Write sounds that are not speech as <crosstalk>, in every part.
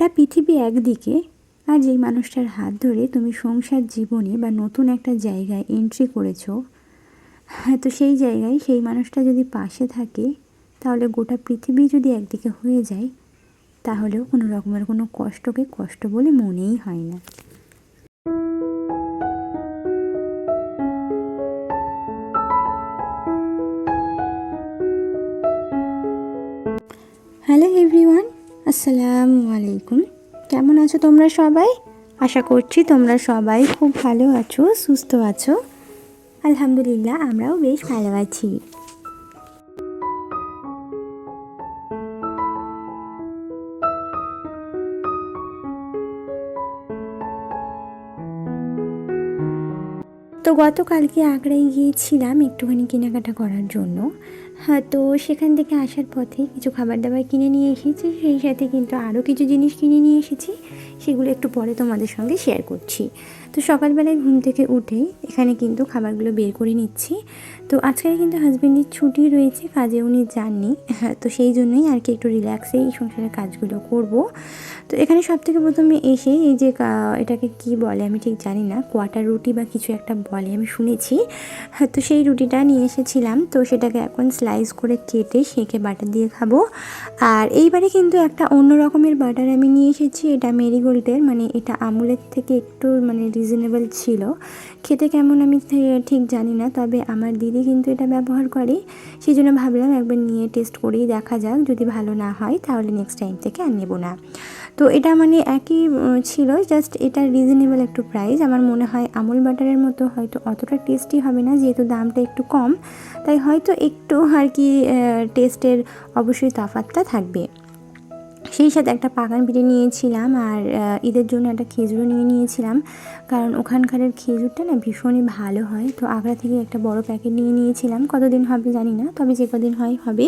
গোটা পৃথিবী একদিকে আর যেই মানুষটার হাত ধরে তুমি সংসার জীবনে বা নতুন একটা জায়গায় এন্ট্রি করেছ হ্যাঁ তো সেই জায়গায় সেই মানুষটা যদি পাশে থাকে, তাহলে গোটা পৃথিবী যদি একদিকে হয়ে যায়, তাহলেও কোনো রকমের কোনো কষ্টকে কষ্ট বলে মনেই হয় না। হ্যালো এভরিওয়ান আসসালামু আলাইকুম। কেমন আছো তোমরা সবাই? আশা করছি তোমরা সবাই খুব ভালো আছো, সুস্থ আছো। আলহামদুলিল্লাহ, আমরাও বেশ ভালো আছি। তো গতকালকে আগ্রায় গিয়েছিলাম একটুখানি কেনাকাটা করার জন্য। হ্যাঁ তো সেখান থেকে আসার পথে কিছু খাবার দাবার কিনে নিয়ে এসেছি। সেই সাথে কিন্তু আরও কিছু জিনিস কিনে নিয়ে এসেছি। সেগুলো একটু পরে তোমাদের সঙ্গে শেয়ার করছি। তো সকালবেলায় ঘুম থেকে উঠে এখানে কিন্তু খাবারগুলো বের করে নিচ্ছি। তো আজকে কিন্তু হাজব্যান্ডের ছুটি রয়েছে, কাজে উনি যাননি। হ্যাঁ তো সেই জন্যই আর কি একটু রিল্যাক্সে এই সংসারের কাজগুলো করব। তো এখানে সব থেকে প্রথমে এসে এই যে এটাকে কি বলে আমি ঠিক জানি না, কোয়াটার রুটি বা কিছু একটা বলে আমি শুনেছি। হ্যাঁ তো সেই রুটিটা নিয়ে এসেছিলাম। তো সেটাকে এখন স্লাইস করে কেটে সেঁকে বাটার দিয়ে খাব। আর এইবারে কিন্তু একটা অন্য রকমের বাটার আমি নিয়ে এসেছি, এটা মেরিগোল্ডের মানে এটা আমুলের থেকে একটু মানে রিজনেবল ছিল। খেতে কেমন আমি ঠিক জানি না, তবে আমার দিদি কিন্তু এটা ব্যবহার করে। সেই জন্য ভাবলাম একবার নিয়ে টেস্ট করেই দেখা যাক, যদি ভালো না হয় তাহলে নেক্সট টাইম থেকে আর নেব না। তো এটা মানে একই ছিল জাস্ট এটা রিজনেবল একটু প্রাইস আমার মনে হয় আমুল বাটারের মতো হয়তো অতটা টেস্টি হবে না, যেহেতু দামটা একটু কম। তাই হয়তো একটু আর কি টেস্টের অবশ্যই তফাৎটা থাকবে। সেই সাথে একটা পাকান পিঠে নিয়েছিলাম আর ঈদের জন্য একটা খেজুরও নিয়ে নিয়েছিলাম। কারণ ওখানকারের খেজুরটা না ভীষণই ভালো হয়। তো আগ্রা থেকে একটা বড় প্যাকেট নিয়ে নিয়েছিলাম। কতদিন হবে জানি না, তবে যে কদিন হয় হবে।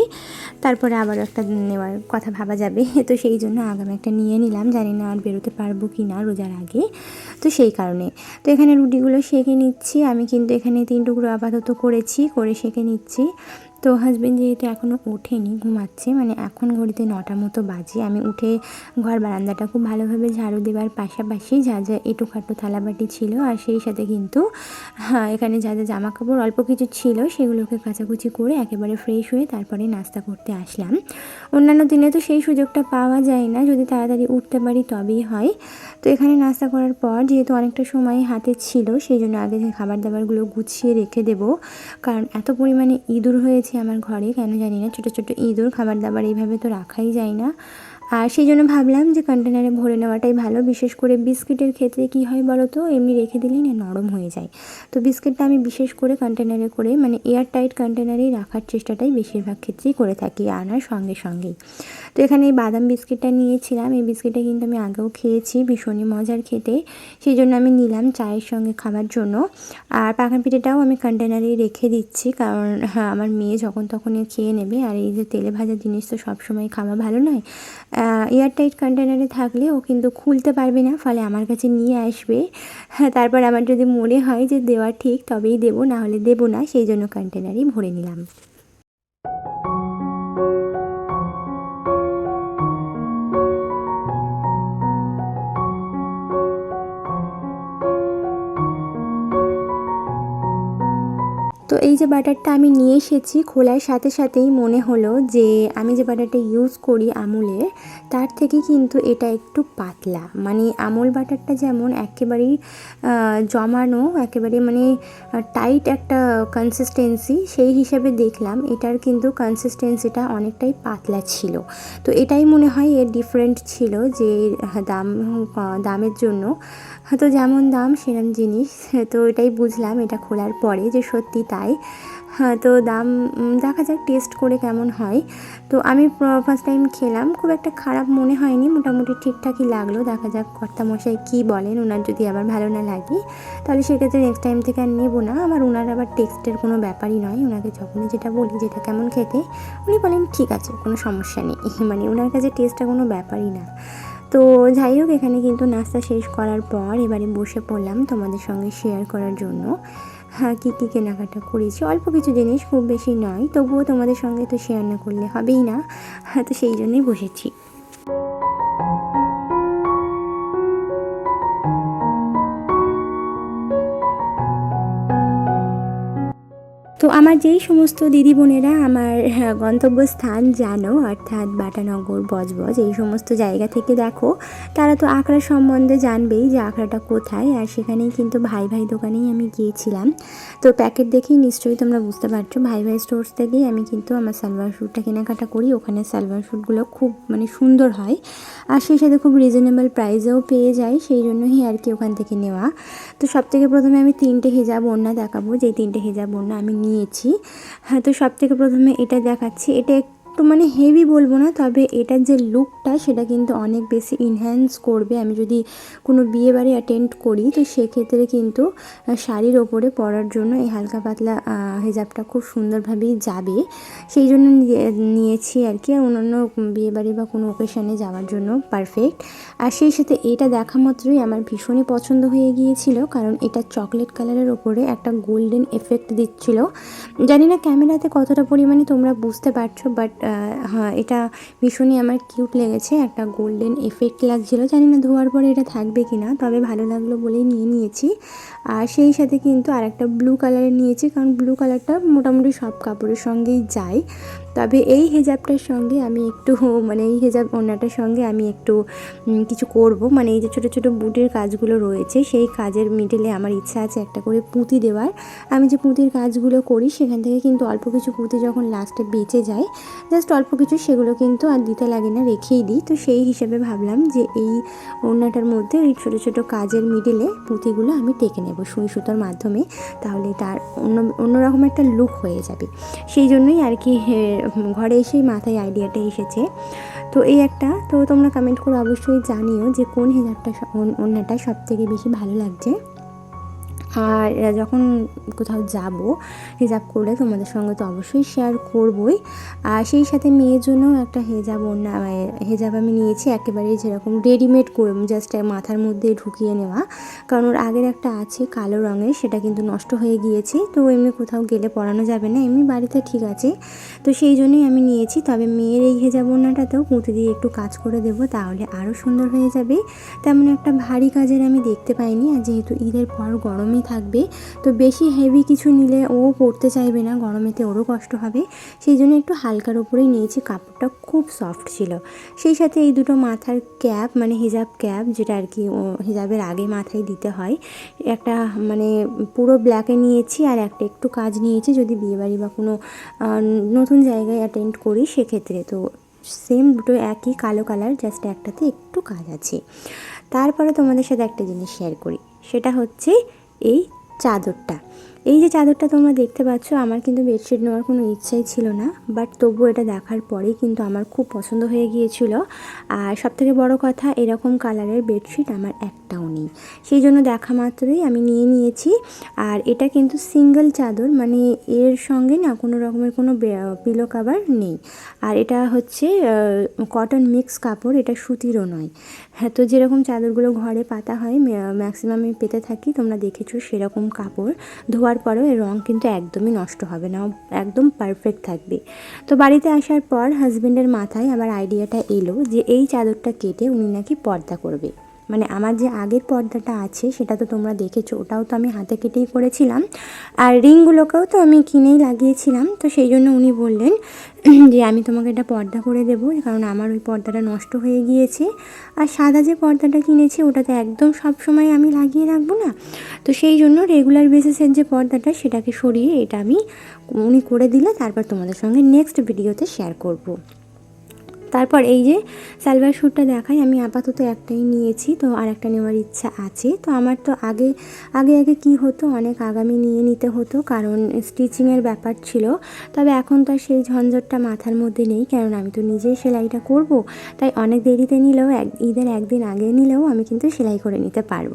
তারপরে আবার একটা নেওয়ার কথা ভাবা যাবে। <laughs> তো সেই জন্য আগামী একটা নিয়ে নিলাম। জানি না আর বেরোতে পারব কি না রোজার আগে। তো সেই কারণে। তো এখানে রুটিগুলো সেঁকে নিচ্ছি। আমি কিন্তু এখানে তিন টুকরো আপাতত করেছি, করে সেঁকে নিচ্ছি। তো হাজব্যান্ড যেহেতু এখনও ওঠেনি, ঘুমাচ্ছে মানে এখন ঘড়িতে নটা মতো বাজে, আমি উঠে ঘর বারান্দাটা খুব ভালোভাবে ঝাড়ু দেওয়ার পাশাপাশি যা যা এঁটোখাটো থালাবাটি ছিল আর সেই সাথে কিন্তু হ্যাঁ এখানে যা যা জামা কাপড় অল্প কিছু ছিল সেগুলোকে কাচাকুচি করে একেবারে ফ্রেশ হয়ে তারপরে নাস্তা করতে আসলাম। অন্যান্য দিনে তো সেই সুযোগটা পাওয়া যায় না, যদি তাড়াতাড়ি উঠতে পারি তবেই হয়। তো এখানে নাস্তা করার পর যেহেতু অনেকটা সময় হাতে ছিল, সেই জন্য আগে খাবার দাবারগুলো গুছিয়ে রেখে দেবো, কারণ এত পরিমাণে ইঁদুর হয়েছে আমার ঘরে, কেন জানি না, ছোটো ছোটো ইঁদুর, খাবার দাবার এইভাবে তো রাখাই যায় না। আর সেই জন্য ভাবলাম যে কন্টেনারে ভরে নেওয়াটাই ভালো। বিশেষ করে বিস্কিটের ক্ষেত্রে কি হয় বলো তো এমনি রেখে দিলেই না নরম হয়ে যায়। তো বিস্কিটটা আমি বিশেষ করে কন্টেনারে করে মানে এয়ার টাইট কন্টেনারেই রাখার চেষ্টাটাই বেশিরভাগ ক্ষেত্রেই করে থাকি আনার সঙ্গে সঙ্গেই। তো এখানে এই বাদাম বিস্কিটটা নিয়েছিলাম। এই বিস্কিটটা কিন্তু আমি আগেও খেয়েছি ভীষণই মজার খেতে। সেই জন্য আমি নিলাম চায়ের সঙ্গে খাবার জন্য। আর পাকা পিঠেটাও আমি কন্টেনারেই রেখে দিচ্ছি কারণ হ্যাঁ আমার মেয়ে যখন তখন খেয়ে নেবে। আর এই যে তেলে ভাজা জিনিস তো সবসময় খাওয়া ভালো নয়। এয়ারটাইট কন্টেনারে থাকলে ও কিন্তু খুলতে পারবে না, ফলে আমার কাছে নিয়ে আসবে। হ্যাঁ তারপর আমার যদি মনে হয় যে দেওয়া ঠিক, তবেই দেবো, না হলে দেবো না, সেই জন্য কন্টেনারই ভরে নিলাম। যে বাটারটা আমি নিয়ে এসেছি খোলার সাথে সাথেই মনে হলো যে আমি যে বাটারটা ইউজ করি আমুলের তার থেকে কিন্তু এটা একটু পাতলা। মানে আমুল বাটারটা যেমন একেবারেই জমানো, একেবারে মানে টাইট একটা কনসিস্টেন্সি সেই হিসাবে দেখলাম, এটার কিন্তু কনসিস্টেন্সিটা অনেকটাই পাতলা ছিল। তো এটাই মনে হয় এর ডিফারেন্ট ছিল যে দাম দামের জন্য। তো যেমন দাম, সেরম জিনিস। তো এটাই বুঝলাম এটা খোলার পরে যে সত্যি তাই। তো দাম দেখা যাক টেস্ট করে কেমন হয়। তো আমি ফার্স্ট টাইম খেলাম, খুব একটা খারাপ মনে হয়নি, মোটামুটি ঠিকঠাকই লাগল, দেখা যাক কর্তামশাই কী বলেন ওনার যদি আবার ভালো না লাগে, তাহলে সেক্ষেত্রে নেক্সট টাইম থেকে আর নেব না আমার ওনার আবার টেক্সটের কোনো ব্যাপারই নয় ওনাকে যখনই যেটা বলি, যেটা কেমন খেতে, উনি বলেন, ঠিক আছে, কোনো সমস্যা নেই। <laughs> মানে ওনার কাছে টেস্টটা কোনো ব্যাপারই না। তো যাই হোক, এখানে কিন্তু নাস্তা শেষ করার পর এবারে বসে পড়লাম তোমাদের সঙ্গে শেয়ার করার জন্য। হ্যাঁ কী কী কেনাকাটা করেছি? অল্প কিছু জিনিস খুব বেশি নয়, তবুও তোমাদের সঙ্গে তো শেয়ার না করলে হবেই না। হ্যাঁ তো সেই জন্যই বসেছি। তো আমার যেই সমস্ত দিদি বোনেরা আমার হ্যাঁ, গন্তব্যস্থান জানো অর্থাৎ বাটানগর বজবজ এই সমস্ত জায়গা থেকে দেখো তারা তো আখড়া সম্বন্ধে জানবেই যে আখড়াটা কোথায় আর সেখানেই কিন্তু ভাই ভাই দোকানেই আমি গিয়েছিলাম। তো প্যাকেট দেখেই নিশ্চয়ই তোমরা বুঝতে পারছ ভাই ভাই স্টোর্স থেকেই আমি কিন্তু আমার সালোয়ার শ্যুটটা কেনাকাটা করি ওখানে সালোয়ার শ্যুটগুলো খুব মানে সুন্দর হয় আর সেই সাথে খুব রিজনেবল প্রাইসেও পেয়ে যাই সেই জন্যই আর কি ওখান থেকে নেওয়া। তো সব থেকে প্রথমে আমি তিনটে হেজাব ওড়না দেখাবো, যেই তিনটে হেজাব ওড়না আমি নিয়েছি। হ্যাঁ তো সব থেকে প্রথমে এটা দেখাচ্ছি। এটা মানে হেভি বলব না, তবে এটার যে লুকটা সেটা কিন্তু অনেক বেশি ইনহ্যান্স করবে। আমি যদি কোনো বিয়ে বাড়ি অ্যাটেন্ড করি, তো সেক্ষেত্রে কিন্তু শাড়ির ওপরে পরার জন্য এই হালকা পাতলা হেজাবটা খুব সুন্দরভাবেই যাবে। সেই জন্য নিয়ে- নিয়েছি আর কি অন্যান্য বিয়ে বাড়ি বা কোনো ওকেশনে যাওয়ার জন্য পারফেক্ট আর সেই সাথে এটা দেখা মাত্রই আমার ভীষণই পছন্দ হয়ে গিয়েছিল, কারণ এটা চকলেট কালারের ওপরে একটা গোল্ডেন এফেক্ট দিচ্ছিল। জানি না ক্যামেরাতে কতটা পরিমাণে তোমরা বুঝতে পারছ বাট এটা ভীষণই আমার কিউট লেগেছে, একটা গোল্ডেন এফেক্ট লাগছিল, জানি না ধোয়ার পরে এটা থাকবে কি না তবে ভালো লাগল বলেই নিয়ে নিয়েছি। আর সেই সাথে কিন্তু আর একটা ব্লু কালারের নিয়েছি, কারণ ব্লু কালারটা মোটামুটি সব কাপড়ের সঙ্গেই যায়। তবে এই হেজাবটার সঙ্গে আমি একটু মানে এই হেজাব ওড়নাটার সঙ্গে আমি একটু কিছু করব। মানে এই যে ছোটো ছোটো বুটের কাজগুলো রয়েছে, সেই কাজের মিডলে আমার ইচ্ছা আছে একটা করে পুঁতি দেওয়ার। আমি যে পুঁতির কাজগুলো করি, সেখান থেকে কিন্তু অল্প কিছু পুঁতি যখন লাস্টে বেঁচে যায় জাস্ট অল্প কিছু সেগুলো কিন্তু আর দিতে লাগে না, রেখেই দিই। তো সেই হিসেবে ভাবলাম যে এই ওড়নাটার মধ্যে ওই ছোটো ছোটো কাজের মিডলে পুঁতিগুলো আমি টেকে নেব সুই সুতোর মাধ্যমে, তাহলে তার অন্য অন্যরকম একটা লুক হয়ে যাবে। সেই জন্যই আর কি ঘরে এসেই মাথায় আইডিয়াটা এসেছে। তো এই একটা, তো তোমরা কমেন্ট করে অবশ্যই জানিও যে কোন হেজাবটা অন্যটা সব থেকে বেশি ভালো লাগছে। আর যখন কোথাও যাব, হিজাব করলে তোমাদের সঙ্গে তো অবশ্যই শেয়ার করবই। আর সেই সাথে মেয়ের জন্যও একটা হেজাব অন্য হেজাব আমি নিয়েছি একেবারে যেরকম রেডিমেড করে জাস্ট মাথার মধ্যে ঢুকিয়ে নেওয়া। কারণ ওর আগের একটা আছে কালো রঙের, সেটা কিন্তু নষ্ট হয়ে গিয়েছে। তো এমনি কোথাও গেলে পরানো যাবে না, এমনি বাড়িতে ঠিক আছে। তো সেই জন্যই আমি নিয়েছি, তবে মেয়ের এই হেজাব ওড়নাটাতেও পুঁতি দিয়ে একটু কাজ করে দেবো, তাহলে আরও সুন্দর হয়ে যাবে। তেমন একটা ভারী কাজের আমি দেখতে পাইনি, আর যেহেতু ঈদের পর গরমই থাকবে। তো বেশি হেভি কিছু নিলে ও পরতে চাইবে না, গরমেতে ওরও কষ্ট হবে। সেই জন্য একটু হালকার উপরেই নিয়েছি, কাপড়টা খুব সফট ছিল। সেই সাথে এই দুটো মাথার ক্যাপ মানে হিজাব ক্যাপ যেটা আর কি হিজাবের আগে মাথায় দিতে হয়, একটা মানে পুরো ব্ল্যাকে নিয়েছি আর একটা একটু কাজ নিয়েছি, যদি বিয়েবাড়ি বা কোনো নতুন জায়গায় অ্যাটেন্ড করি সেক্ষেত্রে। তো সেম দুটো একই কালো কালার জাস্ট একটাতে একটু কাজ আছে। তারপরে তোমাদের সাথে একটা জিনিস শেয়ার করি, সেটা হচ্ছে এই চাদরটা। এই যে চাদরটা তোমরা দেখতে পাচ্ছ, আমার কিন্তু বেডশিট নেওয়ার কোনো ইচ্ছাই ছিল না, বাট তবুও এটা দেখার পরেই কিন্তু আমার খুব পছন্দ হয়ে গিয়েছিল। আর সবথেকে বড় কথা, এরকম কালারের বেডশিট আমার একটাও নেই। সেই জন্য দেখা মাত্রই আমি নিয়ে নিয়েছি। আর এটা কিন্তু সিঙ্গেল চাদর মানে এর সঙ্গে না কোনো রকমের কোনো পিলো কাভার নেই। আর এটা হচ্ছে কটন মিক্স কাপড়, এটা সুতিরও নয়। হ্যাঁ তো যেরকম চাদরগুলো ঘরে পাতা হয় ম্যাক্সিমাম আমি পেতে থাকি, তোমরা দেখেছ সেরকম কাপড়। ধোয়ার পরেও এর রঙ কিন্তু একদমই নষ্ট হবে না, একদম পারফেক্ট থাকবে। তো বাড়িতে আসার পর হাজব্যান্ডের মাথায় আবার আইডিয়াটা এলো যে এই চাদরটা কেটে উনি নাকি পর্দা করবে। মানে আমার যে আগের পর্দাটা আছে, সেটা তো তোমরা দেখেছ, ওটাও তো আমি হাতে কেটেই করেছিলাম আর রিংগুলোকেও তো আমি কিনেই লাগিয়েছিলাম, তো সেই জন্য উনি বললেন যে, আমি তোমাকে এটা পর্দা করে দেবো, কারণ আমার ওই পর্দাটা নষ্ট হয়ে গিয়েছে। আর সাদা যে পর্দাটা কিনেছি, ওটাতে একদম সব সময় আমি লাগিয়ে রাখব না। তো সেই জন্য রেগুলার বেসিসের যে পর্দাটা, সেটাকে সরিয়ে এটা আমি উনি করে দিলে, তারপর তোমাদের সঙ্গে নেক্সট ভিডিওতে শেয়ার করব। তারপর এই যে সালভার স্যুটটা দেখাই, আমি আপাতত একটাই নিয়েছি, তো আর একটা নেওয়ার ইচ্ছা আছে। তো আমার তো আগে আগে আগে কি হতো, অনেক আগামী নিয়ে নিতে হতো, কারণ স্টিচিংয়ের ব্যাপার ছিল। তবে এখন তো সেই ঝঞ্ঝটটা মাথার মধ্যে নেই কারণ আমি তো নিজেই সেলাইটা করব, তাই অনেক দেরিতে নিলেও এক, ঈদের একদিন আগে নিলেও আমি কিন্তু সেলাই করে নিতে পারব।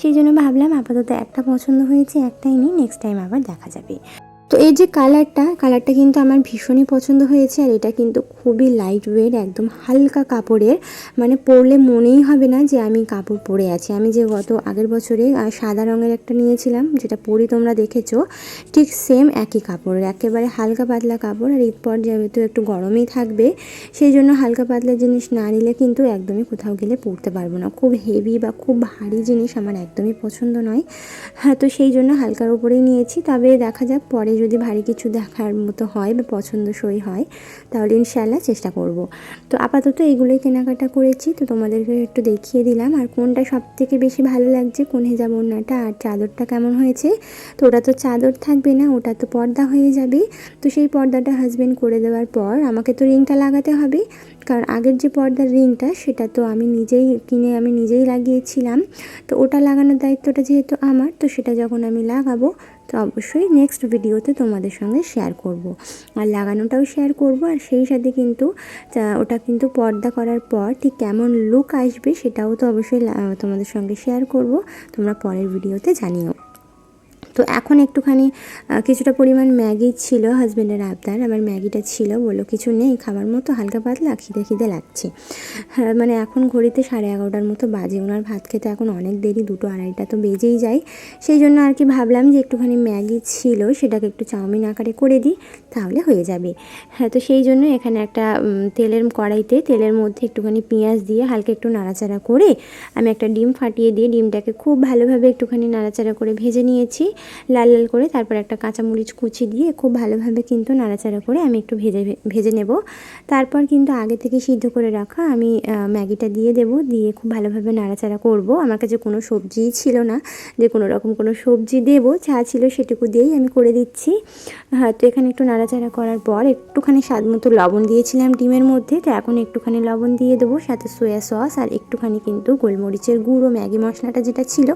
সেই জন্য ভাবলাম আপাতত একটা পছন্দ হয়েছে, একটাই নিই নেক্সট টাইম আবার দেখা যাবে। তো এই যে কালারটা কালারটা কিন্তু আমার ভীষণই পছন্দ হয়েছে আর এটা কিন্তু খুবই লাইট ওয়েট একদম হালকা কাপড়ের। মানে পরলে মনেই হবে না যে আমি কাপড় পরে আছি। আমি যে গত আগের বছরে সাদা রঙের একটা নিয়েছিলাম, যেটা পরি তোমরা দেখেছ, ঠিক সেম একই কাপড়ের, একেবারে হালকা পাতলা কাপড় আর ঈদ পর যেহেতু একটু গরমই থাকবে, সেই জন্য হালকা পাতলা জিনিস না নিলে কিন্তু একদমই কোথাও গেলে পরতে পারব না। খুব হেভি বা খুব ভারী জিনিস আমার একদমই পছন্দ নয়। হ্যাঁ তো সেই জন্য হালকার উপরেই নিয়েছি। তবে দেখা যাক পরে যদি ভারী কিছু দেখার মতো হয় বা পছন্দসই হয়, তাহলে ইনশাল্লাহ চেষ্টা করব। তো আপাতত এগুলোই কেনাকাটা করেছি। তো তোমাদেরকে একটু দেখিয়ে দিলাম, আর কোনটা সব থেকে বেশি ভালো লাগছে, কোন হেজাব ওড়নাটা, আর চাদরটা কেমন হয়েছে? তো ওটা তো চাদর থাকবে না, ওটা তো পর্দা হয়ে যাবে। তো সেই পর্দাটা হাজবেন্ড করে দেওয়ার পর আমাকে তো রিংটা লাগাতে হবে। কারণ আগের যে পর্দার রিংটা, সেটা তো আমি নিজেই কিনে আমি নিজেই লাগিয়েছিলাম। তো ওটা লাগানোর দায়িত্বটা যেহেতু আমার, তো সেটা যখন আমি লাগাবো, তো অবশ্যই নেক্সট ভিডিওতে তোমাদের সঙ্গে শেয়ার করব। আর লাগানোটাও শেয়ার করব, আর সেই সাথে কিন্তু ওটা কিন্তু পর্দা করার পর ঠিক কেমন লুক আসবে, সেটাও তো অবশ্যই তোমাদের সঙ্গে শেয়ার করব। তোমরা পরের ভিডিওতে জানিও। তো এখন একটুখানি কিছুটা পরিমাণ ম্যাগি ছিল হাজব্যান্ডের আবদার। আবার ম্যাগিটা ছিল বলল কিছু নেই খাবার মতো হালকা পাতলা খিদে খিদে লাগছে। হ্যাঁ, মানে এখন ঘড়িতে সাড়ে এগারোটার মতো বাজে ওনার ভাত খেতে এখন অনেক দেরি দুটো আড়াইটা তো বেজেই যায়। সেই জন্য আর কি ভাবলাম যে একটুখানি ম্যাগি ছিল সেটাকে একটু চাউমিন আকারে করে দিই তাহলে হয়ে যাবে। হ্যাঁ তো সেই জন্য এখানে একটা তেলের কড়াইতে তেলের মধ্যে একটুখানি পেঁয়াজ দিয়ে হালকা একটু নাড়াচাড়া করে আমি একটা ডিম ফাটিয়ে দিয়ে ডিমটাকে খুব ভালোভাবে একটুখানি নাড়াচাড়া করে ভেজে নিয়েছি। লাল লাল করে তারপর একটা কাঁচামরিচ কুচি দিয়ে খুব ভালোভাবে কিন্তু নাড়াচাড়া করে আমি একটু ভেজে ভেজে নেব। তারপর কিন্তু আগে থেকে সিদ্ধ করে রাখা আমি ম্যাগিটা দিয়ে দেব, দিয়ে খুব ভালোভাবে নাড়াচাড়া করব। আমার কাছে কোনো সবজিই ছিল না, যে কোনো রকম কোনো সবজি দেব, যা ছিল সেটুকু দিয়েই আমি করে দিচ্ছি। হ্যাঁ তো এখানে একটু নাড়াচাড়া করার পর একটুখানি স্বাদ মতো লবণ দিয়েছিলাম ডিমের মধ্যে, তো এখন একটুখানি লবণ দিয়ে দেবো, সাথে সোয়া সস আর একটুখানি কিন্তু গোলমরিচের গুঁড়ো, ম্যাগি মশলাটা যেটা ছিল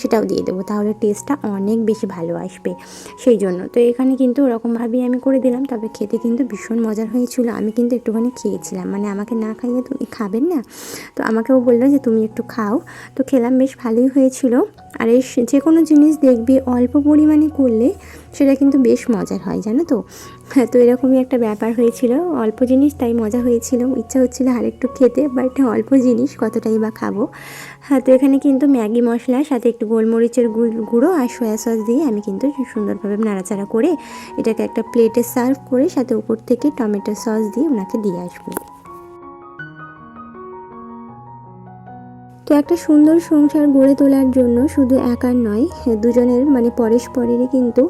সেটাও দিয়ে দেবো। তাহলে টেস্টটা অনেক বেশি ভালো আসবে। সেই জন্য। তো এখানে কিন্তু ওরকমভাবেই আমি করে দিলাম। তবে খেতে কিন্তু ভীষণ মজার হয়েছিল। আমি কিন্তু একটুখানি খেয়েছিলাম। মানে আমাকে না খাইয়ে তুমি খাবেন না? তো আমাকেও বলল যে, তুমি একটু খাও। তো খেলাম, বেশ ভালোই হয়েছিল। আর এই যে কোনো জিনিস দেখবি অল্প পরিমাণে করলে সেটা কিন্তু বেশ মজার হয়, জানো তো? হ্যাঁ তো এরকমই একটা ব্যাপার হয়েছিল। অল্প জিনিস তাই মজা হয়েছিল। ইচ্ছা হচ্ছিল আর একটু খেতে, বাট অল্প জিনিস কতটাই বা খাব। হ্যাঁ তো এখানে কিন্তু ম্যাগি মশলার সাথে একটু গোলমরিচের গুঁড়ো আর সয়া সস দিয়ে আমি কিন্তু সুন্দরভাবে নাড়াচাড়া করে এটাকে একটা প্লেটে সার্ভ করে সাথে উপর থেকে টমেটো সস দিয়ে ওনাকে দিয়ে আসব। তো একটা সুন্দর সংসার গড়ে তোলার জন্য শুধু একার নয়, দুজনের মানে পরস্পরেরই কিন্তু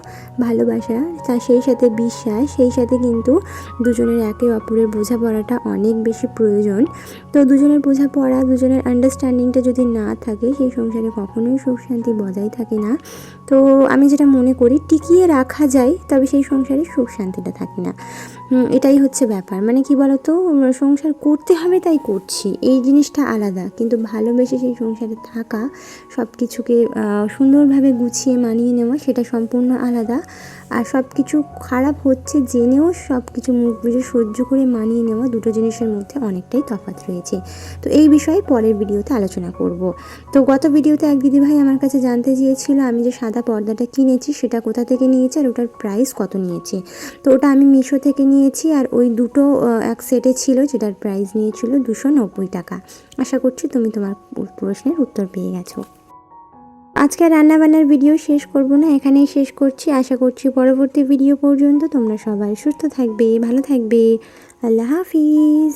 ভালোবাসা তার সেই সাথে বিশ্বাস, সেই সাথে কিন্তু দুজনের একে অপরের বোঝাপড়াটা অনেক বেশি প্রয়োজন। তো দুজনের বোঝাপড়া, দুজনের আন্ডারস্ট্যান্ডিংটা যদি না থাকে, সেই সংসারে কখনোই সুখ শান্তি বজায় থাকে না। তো আমি যেটা মনে করি, টিকিয়ে রাখা যায়, তবে সেই সংসারে সুখ শান্তিটা থাকে না। এটাই হচ্ছে ব্যাপার। মানে কি বলতো সংসার করতে হবে তাই করছি। এই জিনিসটা আলাদা। কিন্তু ভালোবেসে সেই সংসারে থাকা সব কিছুকে সুন্দরভাবে গুছিয়ে মানিয়ে নেওয়া, সেটা সম্পূর্ণ আলাদা। আর সব কিছু খারাপ হচ্ছে জেনেও সব কিছু মুখ বুঝে সহ্য করে মানিয়ে নেওয়া দুটো জিনিসের মধ্যে অনেকটাই তফাৎ রয়েছে। তো এই বিষয়ে পরের ভিডিওতে আলোচনা করব। তো গত ভিডিওতে এক দিদিভাই আমার কাছে জানতে চেয়েছিল, আমি যে সাদা পর্দাটা কিনেছি, সেটা কোথা থেকে নিয়েছে আর ওটার প্রাইস কত নিয়েছে? তো ওটা আমি মিশো থেকে নিয়েছি আর ওই দুটো এক সেটে ছিল যেটার প্রাইস নিয়েছিল দুশো নব্বই টাকা। আশা করছি তুমি তোমার প্রশ্নের উত্তর পেয়ে গেছো। আজকে রান্নাবান্নার ভিডিও শেষ করব না, এখানেই শেষ করছি। আশা করছি পরবর্তী ভিডিও পর্যন্ত তোমরা সবাই সুস্থ থাকবে, ভালো থাকবে। আল্লাহ হাফিজ।